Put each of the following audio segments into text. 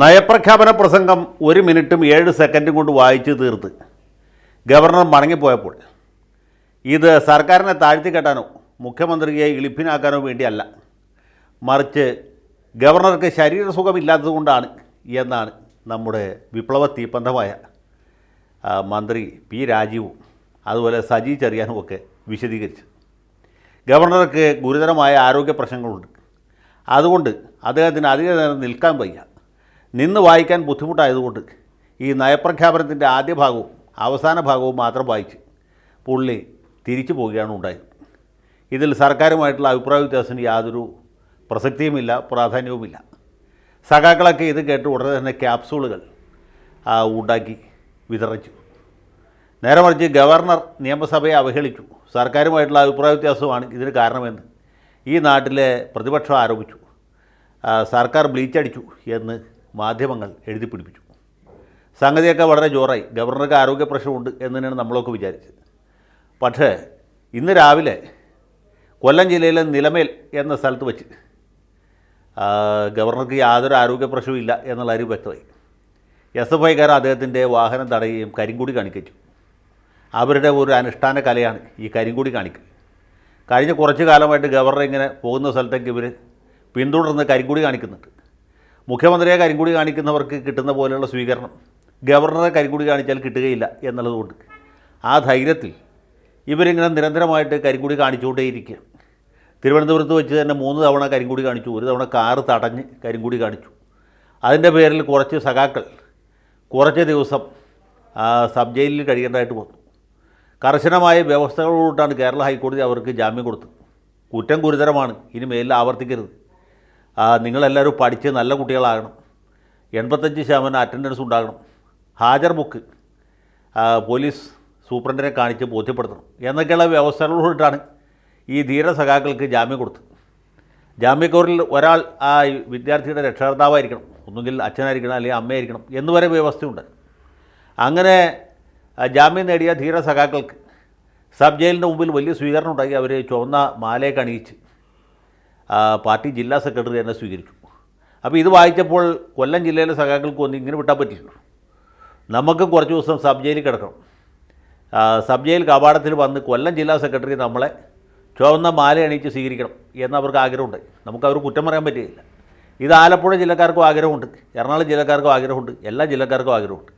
നയപ്രഖ്യാപന പ്രസംഗം ഒരു മിനിറ്റും ഏഴ് സെക്കൻഡും കൊണ്ട് വായിച്ചു തീർത്ത്. ഗവർണർ മടങ്ങിപ്പോയപ്പോൾ ഇത് സർക്കാരിനെ താഴ്ത്തി കെട്ടാനോ മുഖ്യമന്ത്രിയെ ഇളിപ്പിനാക്കാനോ വേണ്ടിയല്ല. മറിച്ച് ഗവർണർക്ക് ശരീരസുഖമില്ലാത്തതുകൊണ്ടാണ് എന്നാണ് നമ്മുടെ വിപ്ലവ തീപ്പന്തമായ മന്ത്രി പി. രാജീവും അതുപോലെ സജി ചെറിയാനും ഒക്കെ വിശദീകരിച്ചു ഗവർണർക്ക് ഗുരുതരമായ ആരോഗ്യ പ്രശ്നങ്ങളുണ്ട്. അതുകൊണ്ട് അദ്ദേഹത്തിന് അധിക നേരം നിൽക്കാൻ വയ്യ. നിന്ന് വായിക്കാൻ ബുദ്ധിമുട്ടായതുകൊണ്ട് ഈ നയപ്രഖ്യാപനത്തിന്റെ ആദ്യ ഭാഗവും അവസാന ഭാഗവും മാത്രം വായിച്ച് പുള്ളി തിരിച്ചു പോവുകയാണ് ഉണ്ടായത്. ഇതിൽ സർക്കാരുമായിട്ടുള്ള അഭിപ്രായ വ്യത്യാസത്തിന് യാതൊരു പ്രസക്തിയുമില്ല പ്രാധാന്യവുമില്ല. സഖാക്കളൊക്കെ ഇത് കേട്ട് ഉടനെ തന്നെ ക്യാപ്സൂളുകൾ ഉണ്ടാക്കി വിതറിച്ചു. നേരെ മറിച്ച് ഗവർണർ നിയമസഭയെ അവഹേളിച്ചു. സർക്കാരുമായിട്ടുള്ള അഭിപ്രായ വ്യത്യാസമാണ് ഇതിന് കാരണമെന്ന് ഈ നാട്ടിലെ പ്രതിപക്ഷം ആരോപിച്ചു. സർക്കാർ ബ്ലീച്ചടിച്ചു എന്ന് മാധ്യമങ്ങൾ എഴുതി പിടിപ്പിച്ചു. സംഗതിയൊക്കെ വളരെ ജോറായി. ഗവർണർക്ക് ആരോഗ്യ പ്രശ്നമുണ്ട് എന്ന് തന്നെയാണ് നമ്മളൊക്കെ വിചാരിച്ചത്. പക്ഷേ ഇന്ന് രാവിലെ കൊല്ലം ജില്ലയിലെ നിലമേൽ എന്ന സ്ഥലത്ത് വെച്ച് ഗവർണർക്ക് യാതൊരു ആരോഗ്യ പ്രശ്നവും ഇല്ല എന്നുള്ള കാര്യം വ്യക്തമായി. എസ് എഫ് ഐക്കാർ അദ്ദേഹത്തിന്റെ വാഹനം തടയുകയും കരിങ്കൂടി കാണിക്കച്ചു. അവരുടെ ഒരു അനുഷ്ഠാന കലയാണ് ഈ കരിങ്കൂടി കാണിക്കൽ. കഴിഞ്ഞ കുറച്ച് കാലമായിട്ട് ഗവർണർ ഇങ്ങനെ പോകുന്ന സ്ഥലത്തേക്ക് ഇവർ പിന്തുടർന്ന് കരിങ്കൂടി കാണിക്കുന്നുണ്ട്. മുഖ്യമന്ത്രിയെ കരിങ്കൂടി കാണിക്കുന്നവർക്ക് കിട്ടുന്ന പോലെയുള്ള സ്വീകരണം. ഗവർണറെ കരിങ്കൂടി കാണിച്ചാൽ കിട്ടുകയില്ല എന്നുള്ളതുകൊണ്ട് ആ ധൈര്യത്തിൽ ഇവരിങ്ങനെ നിരന്തരമായിട്ട് കരിങ്കൂടി കാണിച്ചുകൊണ്ടേയിരിക്കുക. തിരുവനന്തപുരത്ത് വെച്ച് തന്നെ മൂന്ന് തവണ കരിങ്കൂടി കാണിച്ചു. ഒരു തവണ കാറ് തടഞ്ഞ് കരിങ്കൂടി കാണിച്ചു. അതിന്റെ പേരിൽ കുറച്ച് സഖാക്കൾ കുറച്ച് ദിവസം സബ് ജയിലിൽ കഴിയേണ്ടതായിട്ട് വന്നു. കർശനമായ വ്യവസ്ഥകളോട്ടാണ് കേരള ഹൈക്കോടതി അവർക്ക് ജാമ്യം കൊടുത്തത്. കുറ്റം ഗുരുതരമാണ്. ഇനി മേലിൽ ആവർത്തിക്കരുത്. നിങ്ങളെല്ലാവരും പഠിച്ച് നല്ല കുട്ടികളാകണം. എൺപത്തഞ്ച് ശതമാനം അറ്റൻഡൻസ് ഉണ്ടാകണം. ഹാജർ ബുക്ക് പോലീസ് സൂപ്രണ്ടിനെ കാണിച്ച് ബോധ്യപ്പെടുത്തണം. എന്നൊക്കെയുള്ള വ്യവസ്ഥകളോട്ടാണ് ഈ ധീര സഖാക്കൾക്ക് ജാമ്യം കൊടുത്തത്. ജാമ്യക്കോറിൽ ഒരാൾ ആ വിദ്യാർത്ഥിയുടെ രക്ഷകർത്താവായിരിക്കണം. ഒന്നുകിൽ അച്ഛനായിരിക്കണം അല്ലെങ്കിൽ അമ്മയായിരിക്കണം. എന്ന് വരെ വ്യവസ്ഥയുണ്ട്. അങ്ങനെ ജാമ്യം നേടിയ ധീര സഖാക്കൾക്ക് സബ് ജയിലിന്റെ മുമ്പിൽ വലിയ സ്വീകരണം ഉണ്ടാക്കി അവർ ചുവന്ന മാലയൊക്കെ അണിയിച്ച് പാർട്ടി ജില്ലാ സെക്രട്ടറി തന്നെ സ്വീകരിച്ചു. അപ്പോൾ ഇത് വായിച്ചപ്പോൾ കൊല്ലം ജില്ലയിലെ സഖാക്കൾക്ക് ഒന്നും ഇങ്ങനെ വിട്ടാൽ പറ്റില്ല നമുക്ക് കുറച്ച് ദിവസം സബ് ജയിലിൽ കിടക്കണം. സബ് ജയിൽ കവാടത്തിൽ വന്ന് കൊല്ലം ജില്ലാ സെക്രട്ടറി നമ്മളെ ചുവന്ന മാല അണിയിച്ച് സ്വീകരിക്കണം എന്ന് അവർക്ക് ആഗ്രഹമുണ്ട്. നമുക്ക് അവർ കുറ്റം പറയാൻ പറ്റുകയില്ല ഇത് ആലപ്പുഴ ജില്ലക്കാർക്കും ആഗ്രഹമുണ്ട്. എറണാകുളം ജില്ലക്കാർക്കും ആഗ്രഹമുണ്ട്. എല്ലാ ജില്ലക്കാർക്കും ആഗ്രഹമുണ്ട്.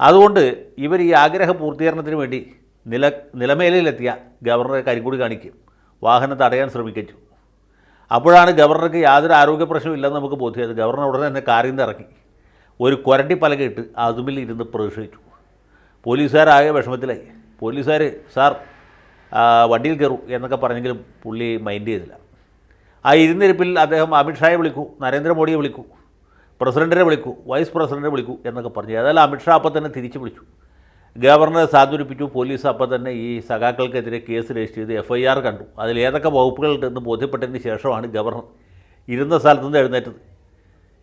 അതുകൊണ്ട് ഇവർ ഈ ആഗ്രഹ പൂർത്തീകരണത്തിന് വേണ്ടി നില നിലമേലയിലെത്തിയ ഗവർണറെ കരിങ്കൂടി കാണിക്കും വാഹനം തടയാൻ ശ്രമിച്ചു അപ്പോഴാണ് ഗവർണർക്ക് യാതൊരു ആരോഗ്യ പ്രശ്നവും ഇല്ലെന്ന് നമുക്ക് ബോധ്യമായത്. ഗവർണർ ഉടനെ തന്നെ കാറിൽ നിന്ന് ഇറങ്ങി. ഒരു കൊരട്ടി പലകയിട്ട് അതുമിൽ ഇരുന്ന് പ്രതിഷേധിച്ചു. പോലീസുകാരാകെ വിഷമത്തിലായി. പോലീസുകാർ സാർ വണ്ടിയിൽ കയറൂ എന്നൊക്കെ പറഞ്ഞെങ്കിലും പുള്ളി മൈൻഡ് ചെയ്തില്ല. ആ ഇരുന്നിരിപ്പിൽ അദ്ദേഹം അമിത്ഷായെ വിളിക്കൂ നരേന്ദ്രമോദിയെ വിളിക്കൂ പ്രസിഡന്റിനെ വിളിക്കൂ വൈസ് പ്രസിഡന്റിനെ വിളിക്കൂ എന്നൊക്കെ പറഞ്ഞു. ഏതായാലും അമിത്ഷാ അപ്പം തന്നെ തിരിച്ചു വിളിച്ചു. ഗവർണറെ സാന്ത്വനിപ്പിച്ചു പോലീസ് അപ്പോൾ തന്നെ ഈ സഖാക്കൾക്കെതിരെ കേസ് രജിസ്റ്റർ ചെയ്ത് എഫ് ഐ ആർ കണ്ടു. അതിൽ ഏതൊക്കെ വകുപ്പുകളുണ്ടെന്ന് ബോധ്യപ്പെട്ടതിന് ശേഷമാണ് ഗവർണർ ഇരുന്ന സ്ഥലത്ത് നിന്ന് എഴുന്നേറ്റത്.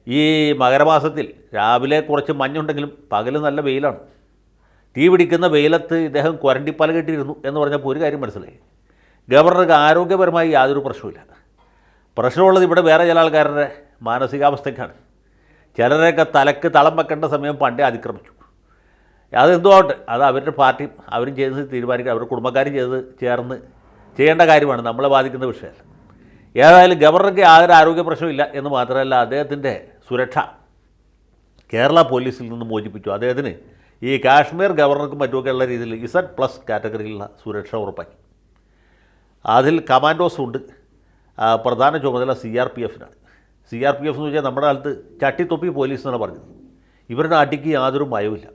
ഈ മകരമാസത്തിൽ രാവിലെ കുറച്ച് മഞ്ഞുണ്ടെങ്കിലും പകൽ നല്ല വെയിലാണ്. തീ പിടിക്കുന്ന വെയിലത്ത് ഇദ്ദേഹം ക്വാരന്റീൻ കെട്ടിയിരുന്നു എന്ന് പറഞ്ഞപ്പോൾ ഒരു കാര്യം മനസ്സിലായി. ഗവർണർക്ക് ആരോഗ്യപരമായി യാതൊരു പ്രശ്നവുമില്ല. പ്രശ്നമുള്ളത് ഇവിടെ വേറെ ചില ആൾക്കാരുടെ മാനസികാവസ്ഥയ്ക്കാണ്. ചിലരെയൊക്കെ തലക്ക് തളം വെക്കേണ്ട സമയം പണ്ടേ അതിക്രമിച്ചു. അതെന്തോ ആവട്ടെ അത് അവരുടെ പാർട്ടി അവരും ചെയ്ത് തീരുമാനിക്കുക അവരുടെ കുടുംബക്കാരും ചെയ്ത് ചേർന്ന് ചെയ്യേണ്ട കാര്യമാണ്. നമ്മളെ ബാധിക്കുന്ന വിഷയമല്ല. ഏതായാലും ഗവർണർക്ക് യാതൊരു ആരോഗ്യ പ്രശ്നമില്ല എന്ന് മാത്രമല്ല അദ്ദേഹത്തിന്റെ സുരക്ഷ കേരള പോലീസിൽ നിന്ന് മോചിപ്പിച്ചു. അദ്ദേഹത്തിന് ഈ കാശ്മീർ ഗവർണർക്കും മറ്റുമൊക്കെ ഉള്ള രീതിയിൽ ഇസഡ് പ്ലസ് കാറ്റഗറിയിലുള്ള സുരക്ഷ ഉറപ്പാക്കി. അതിൽ കമാൻഡോസ് ഉണ്ട്. പ്രധാന ചുമതല സി ആർ പി എഫിനാണ്. സി ആർ പി എഫ് എന്ന് വെച്ചാൽ നമ്മുടെ കാലത്ത് ചട്ടിത്തൊപ്പി പോലീസ് എന്നാണ് പറഞ്ഞത്. ഇവരുടെ അടിക്ക് യാതൊരു ഭയവുമില്ല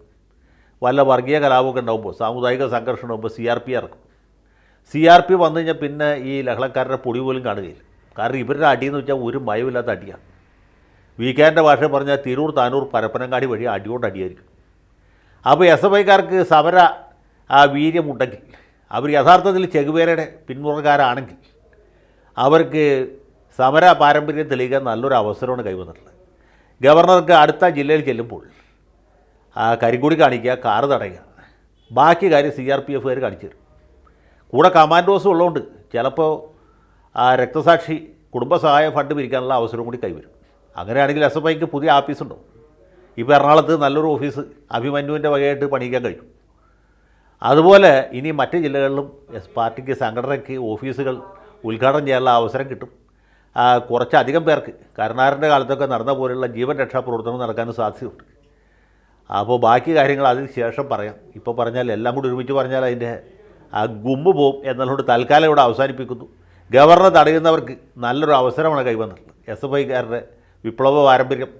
വല്ല വർഗീയ കലാപമൊക്കെ ഉണ്ടാകുമ്പോൾ സാമുദായിക സംഘർഷം ഉണ്ടാകുമ്പോൾ സി ആർ പി ഇറക്കും. സി ആർ പി വന്നു കഴിഞ്ഞാൽ പിന്നെ ഈ ലഹളക്കാരുടെ പൊടി പോലും കാണുകയില്ല. കാരണം ഇവരുടെ അടിയെന്ന് വെച്ചാൽ ഒരു ഭയമില്ലാത്ത അടിയാണ്. വീക്കാന്റെ ഭാഷ പറഞ്ഞാൽ തിരൂർ താനൂർ പരപ്പനങ്ങാടി വഴി അടിയോട് അടിയായിരിക്കും. അപ്പോൾ എസ് എഫ് ഐക്കാർക്ക് സമര ആ വീര്യമുണ്ടെങ്കിൽ അവർ യഥാർത്ഥത്തിൽ ചെകുവേരയുടെ പിന്മുറക്കാരാണെങ്കിൽ അവർക്ക് സമര പാരമ്പര്യം തെളിയിക്കാൻ നല്ലൊരു അവസരമാണ് കൈവന്നിട്ടുള്ളത്. ഗവർണർക്ക് അടുത്ത ജില്ലയിൽ ചെല്ലുമ്പോൾ കരിങ്കൂടി കാണിക്കുക കാറ് തടയുക. ബാക്കി കാര്യം സി ആർ പി എഫുകാർ കാണിച്ചു തരും. കൂടെ കമാൻഡോസും ഉള്ളതുകൊണ്ട് ചിലപ്പോൾ ആ രക്തസാക്ഷി കുടുംബസഹായ ഫണ്ട് പിരിക്കാനുള്ള അവസരവും കൂടി കൈവരും. അങ്ങനെയാണെങ്കിൽ എസ് എഫ് ഐക്ക് പുതിയ ആഫീസുണ്ടോ ഇപ്പോൾ എറണാകുളത്ത് നല്ലൊരു ഓഫീസ് അഭിമന്യുവിന്റെ വകയായിട്ട് പണിയിക്കാൻ കഴിയും. അതുപോലെ ഇനി മറ്റ് ജില്ലകളിലും എസ് പാർട്ടിക്ക് സംഘടനയ്ക്ക് ഓഫീസുകൾ ഉദ്ഘാടനം ചെയ്യാനുള്ള അവസരം കിട്ടും. കുറച്ചധികം പേർക്ക് കരുണാകരന്റെ കാലത്തൊക്കെ നടന്ന പോലെയുള്ള ജീവൻ രക്ഷാ പ്രവർത്തനം നടക്കാനും സാധ്യതയുണ്ട്. അപ്പോൾ ബാക്കി കാര്യങ്ങൾ അതിന് ശേഷം പറയാം. ഇപ്പോൾ പറഞ്ഞാൽ എല്ലാം കൂടി ഒരുമിച്ച് പറഞ്ഞാൽ അതിന്റെ ആ ഗുമ്പ് പോവും എന്നുള്ളതുകൊണ്ട് തൽക്കാലം ഇവിടെ അവസാനിപ്പിക്കുന്നു. ഗവർണർ തടയുന്നവർക്ക് നല്ലൊരു അവസരമാണ് കൈവന്നിട്ടുള്ളത്. എസ് എഫ് ഐക്കാരുടെ വിപ്ലവ പാരമ്പര്യം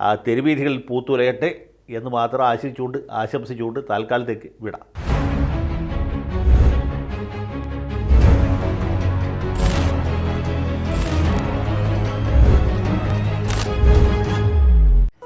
ആ തെരുവീഥികളിൽ പൂത്തുലയട്ടെ എന്ന് മാത്രം ആശിച്ചുകൊണ്ട് ആശംസിച്ചുകൊണ്ട് തൽക്കാലത്തേക്ക് വിടാം.